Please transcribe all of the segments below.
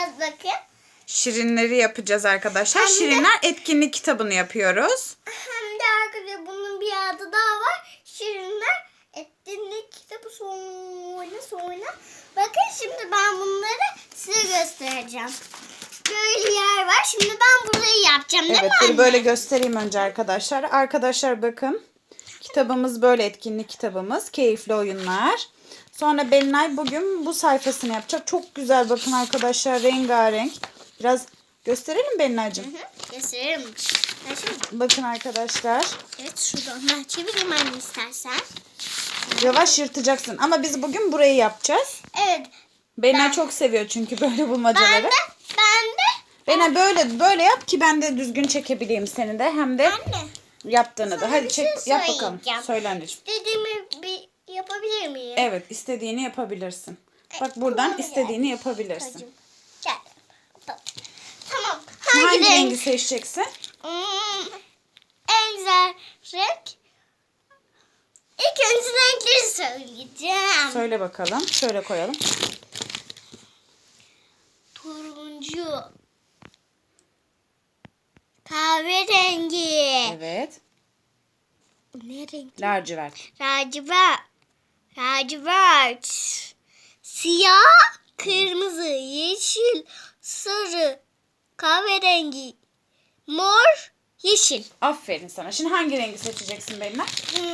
yapacağız bakın. Şirinleri yapacağız arkadaşlar. Hem de- Şirinler etkinlik kitabını yapıyoruz. Hem de arkadaşlar bunun bir adı daha var. Şirinler etkinlik kitabı sonra sonra. Bakın şimdi ben bunları size göstereceğim. Böyle yer var. Şimdi ben burayı yapacağım değil Evet, mi dur anne? böyle göstereyim önce arkadaşlar. Arkadaşlar bakın. Kitabımız böyle etkinlik kitabımız. Keyifli oyunlar. Sonra Belinay bugün bu sayfasını yapacak. Çok güzel bakın arkadaşlar. Rengarenk. Biraz gösterelim Belinay'cığım. Hı, Gösteririm. Ben şimdi Bakın arkadaşlar. evet şuradan ben çevireyim anne istersen. Yavaş yırtacaksın. Ama biz bugün burayı yapacağız. Evet. Belinay Ben- çok seviyor çünkü böyle Ben bulmacaları. de ben de Belinay böyle böyle yap ki ben de düzgün çekebileyim seni de. Hem de anne yaptığını da. Sana Hadi bir çek şey yap bakalım. söyleyeceğim. Söyle anneciğim. dediğimi yapabilir miyim? Evet istediğini yapabilirsin. Bak buradan Tamam, istediğini yapabilirsin. Gel. Tamam. Hangi, Hangi renk? rengi seçeceksin? Hmm, en güzel renk. İlk önce renkleri söyleyeceğim. Söyle bakalım. Şöyle koyalım. Turuncu. Kahverengi. Evet. Ne renk? Lacivert. Lacivert. Lacivert. Siyah, kırmızı, yeşil, sarı, kahverengi, mor, yeşil. Aferin sana. Şimdi hangi rengi seçeceksin? Hmm.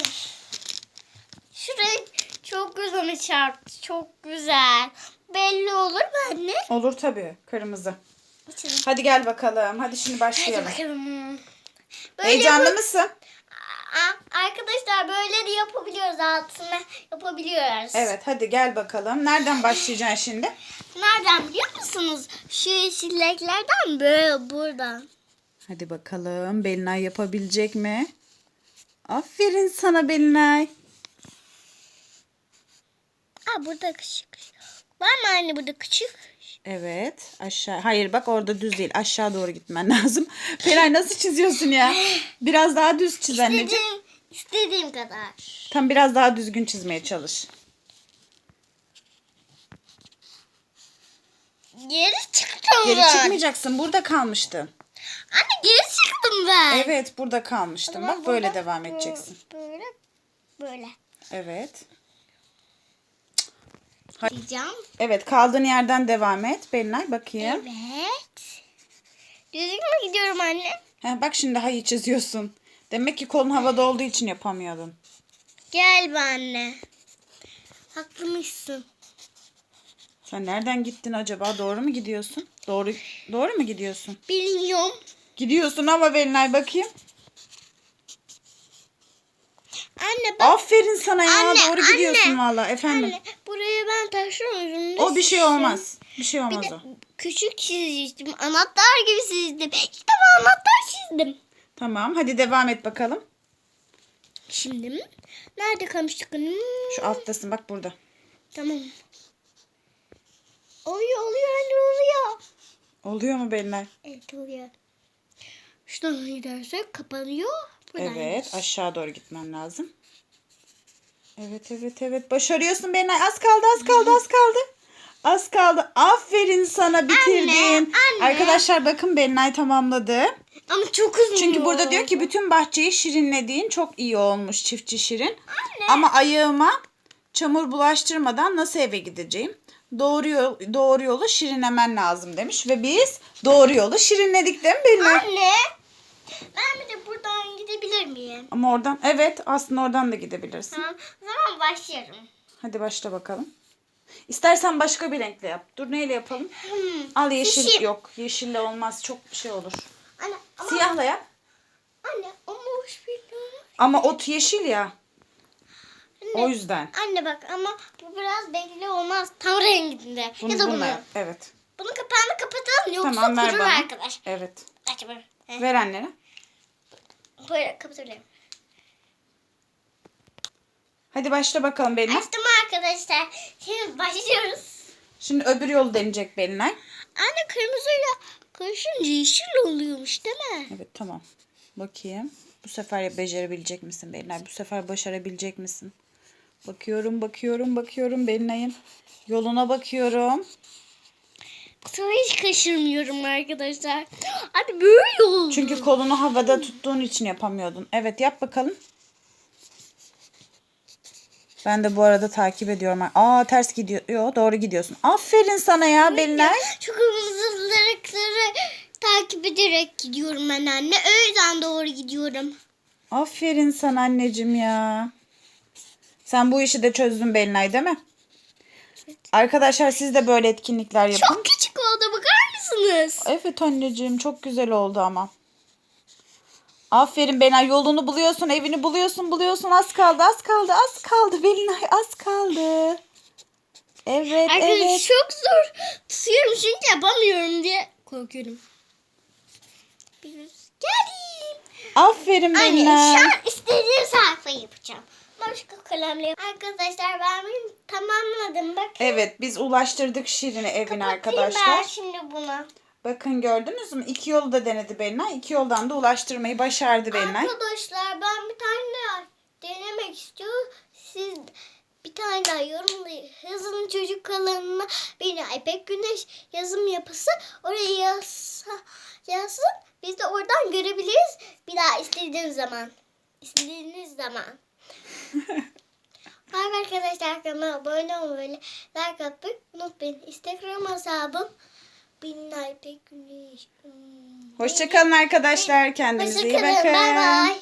Şu renk çok gözüme çarptı. Çok güzel. Belli olur mu anne? Olur tabii. Kırmızı. Hadi gel bakalım. Hadi şimdi Hadi başlayalım. bakalım. Böyle Heyecanlı bu- mısın? Aa, Arkadaşlar böyle de yapabiliyoruz altına yapabiliyoruz. Evet hadi gel bakalım. Nereden başlayacaksın şimdi? Nereden biliyor musunuz? Şu yeşilliklerden böyle buradan. Hadi bakalım. Belinay yapabilecek mi? Aferin sana Belinay. Aa burada küçük. Var mı anne burada küçük? Evet. Aşağı. Hayır bak orada düz değil. Aşağı doğru gitmen lazım. Belinay nasıl çiziyorsun ya? Biraz daha düz çiz anneciğim. İstediğim, istediğim kadar. Tam biraz daha düzgün çizmeye çalış. Geri çıktım Geri ben. çıkmayacaksın. Burada kalmıştın. Anne geri çıktım ben. Evet burada kalmıştın. Bak böyle devam edeceksin. Böyle böyle. Evet. Diyeceğim. Evet kaldığın yerden devam et. Belinay bakayım. Evet. Düzgün mü gidiyorum anne? Heh, bak şimdi hayı çiziyorsun. Demek ki kolun havada olduğu için yapamıyordun. Gel be anne. Haklıymışsın. Sen nereden gittin acaba? Doğru mu gidiyorsun? Doğru doğru mu gidiyorsun? Bilmiyorum. Gidiyorsun ama Belinay bakayım. Anne bak. Aferin sana ya. Anne, doğru anne. gidiyorsun valla. Efendim. Anne buraya ben taşıyorum. O bir şey olmaz. Bir şey Bir olmaz de o. küçük çizdim. Anahtar gibi çizdim. İlk defa anahtar çizdim. Tamam hadi devam et bakalım. Şimdi mi? Nerede kalmıştık? Hmm, Şu alttasın bak burada. Tamam. Oluyor oluyor anne oluyor. Oluyor mu Belinay? Evet oluyor. Şuradan gidersek kapanıyor. Evet aşağı doğru gitmen lazım. Evet evet evet başarıyorsun Belinay. Az kaldı az kaldı az kaldı. Az kaldı. Aferin sana bitirdin. anne. Arkadaşlar bakın Belinay tamamladı. Ama çok uzun. Çünkü burada diyor ki bütün bahçeyi şirinlediğin çok iyi olmuş çiftçi şirin. Anne. Ama ayağıma çamur bulaştırmadan nasıl eve gideceğim? Doğru, yol, doğru yolu şirinlemen lazım demiş. Ve biz doğru yolu şirinledik değil mi Belinay? Anne. Ben bir de buradan gidebilir miyim? Ama oradan evet aslında oradan da gidebilirsin. Tamam. O zaman başlıyorum. Hadi başla bakalım. İstersen başka bir renkle yap. Dur neyle yapalım? Hmm. Al yeşil Yeşil. yok. Yeşille olmaz. Çok şey olur. Anne ama Siyahla yap. anne ama hoş bir Ama ot yeşil ya. Anne, O yüzden. Anne bak ama bu biraz belli olmaz. Tam renginde. Bunu, ya da bunu. bununla yap. Evet. Bunun kapağını kapatalım yoksa Tamam ver kurur bana. arkadaş. Evet. Aç böyle. Heh, Ver annene. Böyle kapatabilirim. Hadi başla bakalım Belinay. Açtım arkadaşlar. Şimdi başlıyoruz. Şimdi öbür yolu deneyecek Belinay. Anne kırmızıyla karışınca yeşil oluyormuş değil mi? Evet tamam. Bakayım. Bu sefer becerebilecek misin Belinay? Bu sefer başarabilecek misin? Bakıyorum, bakıyorum, bakıyorum Belinay'ın. Yoluna bakıyorum. Sonra hiç kaşırmıyorum arkadaşlar. Hadi böyle oldu. Çünkü kolunu havada tuttuğun için yapamıyordun. Evet yap bakalım. Ben de bu arada takip ediyorum. Aa ters gidiyor. Yo, doğru gidiyorsun. Aferin sana ya Belinay. Şu kırmızıları takip ederek gidiyorum ben anne. O yüzden doğru gidiyorum. Aferin sana anneciğim ya. Sen bu işi de çözdün Belinay değil mi? Arkadaşlar siz de böyle etkinlikler yapın. Çok mısınız? Evet anneciğim çok güzel oldu ama. Aferin Belinay yolunu buluyorsun, evini buluyorsun, buluyorsun. Az kaldı, az kaldı, az kaldı Belinay, az kaldı. Evet, Arkadaşlar evet. çok zor tutuyorum çünkü yapamıyorum diye korkuyorum. Geldim. Aferin Anne Belinay. şu an istediğim sayfa yapacağım. Başka kalemle Arkadaşlar ben tamamladım. Bakın. Evet, biz ulaştırdık Şirin'i evine Kapatayım arkadaşlar. ben şimdi bunu. Bakın gördünüz mü? İki yolu da denedi Belinay. İki yoldan da ulaştırmayı başardı Belinay. Arkadaşlar ben bir tane denemek istiyorum. Siz bir tane daha yorumlayın. Hızlı çocuk kanalına beni İpek Güneş yazım yapısı oraya yazsa, yazsın. Biz de oradan görebiliriz. Bir daha istediğiniz zaman. İstediğiniz zaman. Bay arkadaşlar kanalıma abone olmayı, like atmayı unutmayın. Instagram hesabım Binler İpek Güneş. Hmm. Hoşçakalın arkadaşlar. Kendinize iyi Hoşçakalın. bakın. Bay bay.